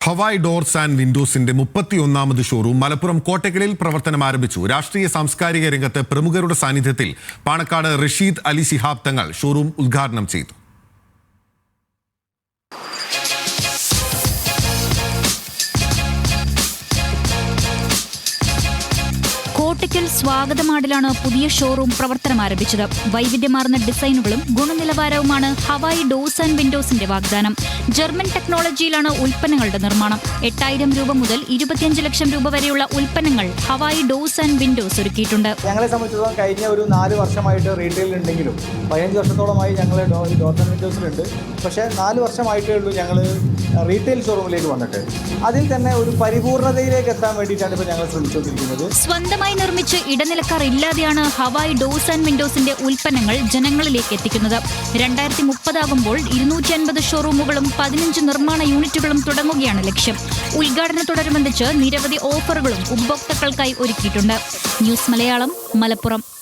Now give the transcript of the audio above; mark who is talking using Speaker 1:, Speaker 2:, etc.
Speaker 1: Hawaii doors and വിൻഡോസിന്റെ മുപ്പത്തിയൊന്നാമത് showroom Malappuram കോട്ടക്കലിൽ പ്രവർത്തനം ആരംഭിച്ചു. രാഷ്ട്രീയ സാംസ്കാരിക രംഗത്ത് പ്രമുഖരുടെ സാന്നിധ്യത്തിൽ പാണക്കാട് റഷീദ് അലി ശിഹാബ് തങ്ങൾ ഷോറൂം ഉദ്ഘാടനം ചെയ്തു.
Speaker 2: കോട്ടയ്ക്കൽ സ്വാഗതമാടിലാണ് പുതിയ ഷോറൂം പ്രവർത്തനം ആരംഭിച്ചത്. വൈവിധ്യമാർന്ന ഡിസൈനുകളും ഗുണനിലവാരവുമാണ് ഹവായി ഡോസ് ആൻഡ് വിൻഡോസിന്റെ വാഗ്ദാനം. ജർമ്മൻ ടെക്നോളജിയിലാണ് ഉൽപ്പന്നങ്ങളുടെ നിർമ്മാണം. എട്ടായിരം രൂപ മുതൽ ഇരുപത്തിയഞ്ച് ലക്ഷം രൂപ വരെയുള്ള ഉൽപ്പന്നങ്ങൾ ഹവായി ഡോസ് ആൻഡ് വിൻഡോസ് ഒരുക്കിയിട്ടുണ്ട്.
Speaker 3: ഞങ്ങളെ സംബന്ധിച്ചിടത്തോളം കഴിഞ്ഞ ഒരു നാല് വർഷമായിട്ട് റീറ്റെയിൽ ഉണ്ടെങ്കിലും പതിനഞ്ച് വർഷത്തോളമായി ഞങ്ങൾ ഡോർട്ടൺ വിൻഡോസിലുണ്ട്. പക്ഷേ നാല് വർഷമായിട്ടേ ഉള്ളൂ ഞങ്ങൾ റീറ്റെയിൽ ഷോറൂമിലേക്ക് വന്നിട്ട്. അതിൽ തന്നെ ഒരു പരിപൂർണതയിലേക്ക് എത്താൻ വേണ്ടിയിട്ടാണ് ഇപ്പോൾ ഞങ്ങൾ ശ്രമിച്ചുകൊണ്ടിരിക്കുന്നത്.
Speaker 2: സ്വന്തമായി നിർമ്മിച്ച് ഇടനിലക്കാർ ഇല്ലാതെയാണ് ഹവായ് ഡോസ് ആൻഡ് വിൻഡോസിന്റെ ഉൽപ്പന്നങ്ങൾ ജനങ്ങളിലേക്ക് എത്തിക്കുന്നത്. രണ്ടായിരത്തി മുപ്പതാകുമ്പോൾ ഇരുന്നൂറ്റി അൻപത് ഷോറൂമുകളും പതിനഞ്ച് നിർമ്മാണ യൂണിറ്റുകളും തുടങ്ങുകയാണ് ലക്ഷ്യം. ഉദ്ഘാടനത്തോടനുബന്ധിച്ച് നിരവധി ഓഫറുകളും ഉപഭോക്താക്കൾക്കായി ഒരുക്കിയിട്ടുണ്ട്. ന്യൂസ് മലയാളം മലപ്പുറം.